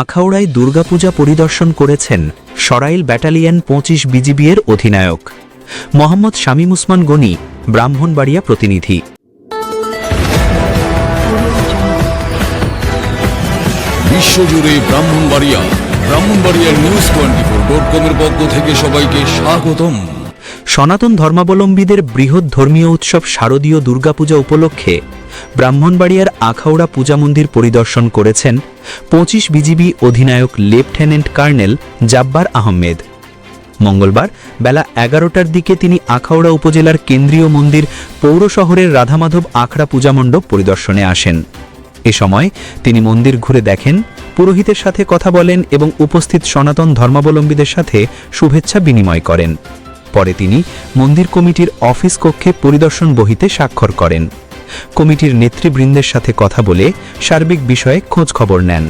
আখাউড়ায় দুর্গাপূজা পরিদর্শন করেছেন সরাইল ব্যাটালিয়ন পঁচিশ বিজিবিএর অধিনায়ক। মোহাম্মদ শামীম উসমান গনি, ব্রাহ্মণবাড়িয়া প্রতিনিধি। বিশ্বজুড়ে ব্রাহ্মণবাড়িয়া, ব্রাহ্মণবাড়িয়ার নিউজ টোয়েন্টি ফোর ডট কমের পক্ষ থেকে সবাইকে স্বাগতম। সনাতন ধর্মাবলম্বীদের বৃহৎ ধর্মীয় উৎসব শারদীয় দুর্গাপূজা উপলক্ষে ব্রাহ্মণবাড়িয়ার আখাউড়া পূজা মন্দির পরিদর্শন করেছেন পঁচিশ বিজিবি অধিনায়ক লেফটেন্যান্ট কর্নেল জাব্বার আহমেদ। মঙ্গলবার বেলা এগারোটার দিকে তিনি আখাউড়া উপজেলার কেন্দ্রীয় মন্দির পৌর শহরের রাধামাধব আখড়া পূজা মণ্ডপ পরিদর্শনে আসেন। এ সময় তিনি মন্দির ঘুরে দেখেন, পুরোহিতের সাথে কথা বলেন এবং উপস্থিত সনাতন ধর্মাবলম্বীদের সাথে শুভেচ্ছা বিনিময় করেন। পরে তিনি মন্দির কমিটির অফিস কক্ষে পরিদর্শন বহিতে স্বাক্ষর করেন। কমিটির নেতৃবৃন্দের সাথে কথা বলে সার্বিক বিষয়ে খোঁজ খবর নেন।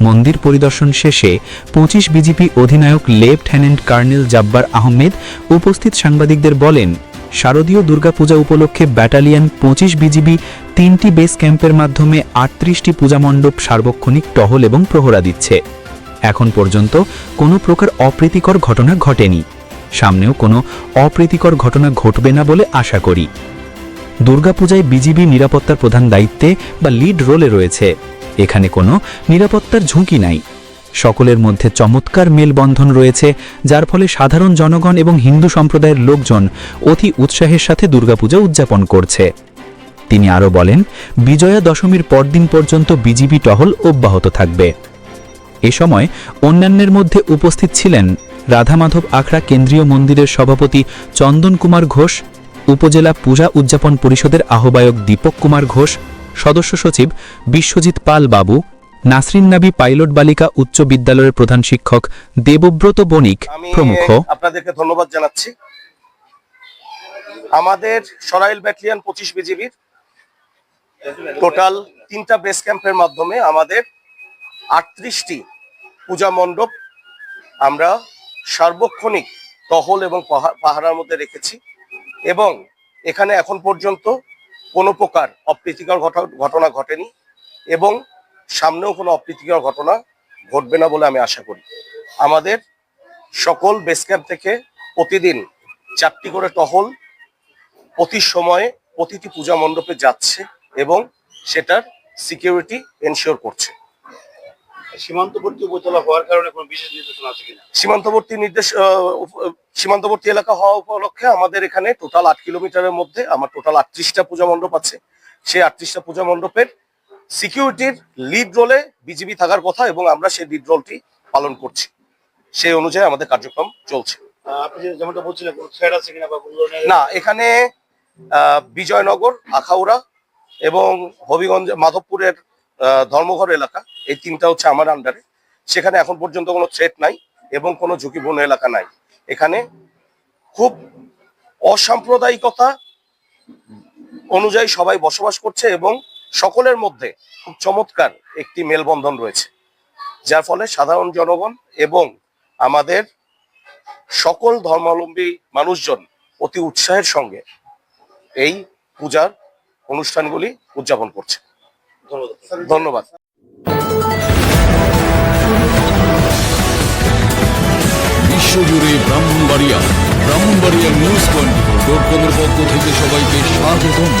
মন্দির পরিদর্শন শেষে পঁচিশ বিজেপি অধিনায়ক লেফটেন্যান্ট কর্নেল জাব্বার আহমেদ উপস্থিত সাংবাদিকদের বলেন, শারদীয় দুর্গাপূজা উপলক্ষে ব্যাটালিয়ন পঁচিশ বিজিবি তিনটি বেস ক্যাম্পের মাধ্যমে আটত্রিশটি পূজামণ্ডপ সার্বক্ষণিক টহল এবং প্রহরা দিচ্ছে। এখন পর্যন্ত কোনো প্রকার অপ্রীতিকর ঘটনা ঘটেনি। সামনেও কোনো অপ্রীতিকর ঘটনা ঘটবে না বলে আশা করি। দুর্গাপূজায় বিজিবি নিরাপত্তার প্রধান দায়িত্বে বা লিড রোলে রয়েছে। এখানে কোনো নিরাপত্তার ঝুঁকি নাই। সকলের মধ্যে চমৎকার মেলবন্ধন রয়েছে, যার ফলে সাধারণ জনগণ এবং হিন্দু সম্প্রদায়ের লোকজন অতি উৎসাহের সাথে দুর্গাপূজা উদযাপন করছে। তিনি আরও বলেন, বিজয়া দশমীর পরদিন পর্যন্ত বিজিবি টহল অব্যাহত থাকবে। এ সময় অন্যান্যের মধ্যে উপস্থিত ছিলেন রাধামাধব আখড়া কেন্দ্রীয় মন্দিরের সভাপতি চন্দন কুমার ঘোষ উপজেলা পূজা উদযাপন পরিষদের আহ্বায়ক দীপক কুমার ঘোষ সদস্য সচিব বিশ্বজিৎ পাল বাবু নাসরিন নাবি পাইলট বালিকা উচ্চ বিদ্যালয়ের প্রধান শিক্ষক দেবব্রত বণিক প্রমুখ। আপনাদেরকে ধন্যবাদ জানাচ্ছি। আমাদের সরাইল ব্যাটালিয়ন পঁচিশ বিজিবির টোটাল তিনটা বেস ক্যাম্পের মাধ্যমে আমাদের আটত্রিশটি পূজা মণ্ডপ আমরা সার্বক্ষণিক টহল এবং পাহা- পাহারার মধ্যে রেখেছি এবং এখানে এখন পর্যন্ত কোনো প্রকার অপ্রীতিকর ঘট- ঘটনা ঘটেনি এবং সামনেও কোনো অপ্রীতিকর ঘটনা ঘটবে না বলে আমি আশা করি। আমাদের সকল বেস ক্যাম্প থেকে প্রতিদিন চারটি করে টহল প্রতি সময়ে প্রতিটি পূজা মণ্ডপে যাচ্ছে এবং সেটার সিকিউরিটি এনশিওর করছে। সীমান্তবর্তী উপজেলা হওয়ার কারণে কোনো বিশেষ নির্দেশনা আছে কিনা? সীমান্তবর্তী নির্দেশ সীমান্তবর্তী এলাকা হওয়া উপলক্ষে আমাদের এখানে টোটাল আট কিলোমিটারের মধ্যে আমার টোটাল আটত্রিশটা পূজা মণ্ডপ আছে। সেই আটত্রিশটা পূজা মণ্ডপের সিকিউরিটির লিড রোলে বিজিবি থাকার কথা এবং আমরা সেই লিড রোলটি পালন করছি। সেই অনুযায়ী আমাদের কার্যক্রম চলছে। না এখানে আহ, বিজয়নগর আখাউড়া এবং হবিগঞ্জ মাধবপুরের ধর্মঘর এলাকা, এই তিনটা হচ্ছে আমার আন্ডারে সেখানে এখন পর্যন্ত কোনো থ্রেট নাই এবং কোনো ঝুঁকিপূর্ণ এলাকা নাই। এখানে খুব অসাম্প্রদায়িকতা অনুযায়ী সবাই বসবাস করছে এবং সকলের মধ্যে খুব চমৎকার একটি মেলবন্ধন রয়েছে। যার ফলে সাধারণ জনগণ এবং আমাদের সকল ধর্মাবলম্বী মানুষজন অতি উৎসাহের সঙ্গে এই পূজার অনুষ্ঠানগুলি উদযাপন করছে। ধন্যবাদ। বিশ্বজুড়ে Brahmanbaria Brahmanbaria news twenty four dot কমের পক্ষ থেকে সবাইকে স্বাগতম।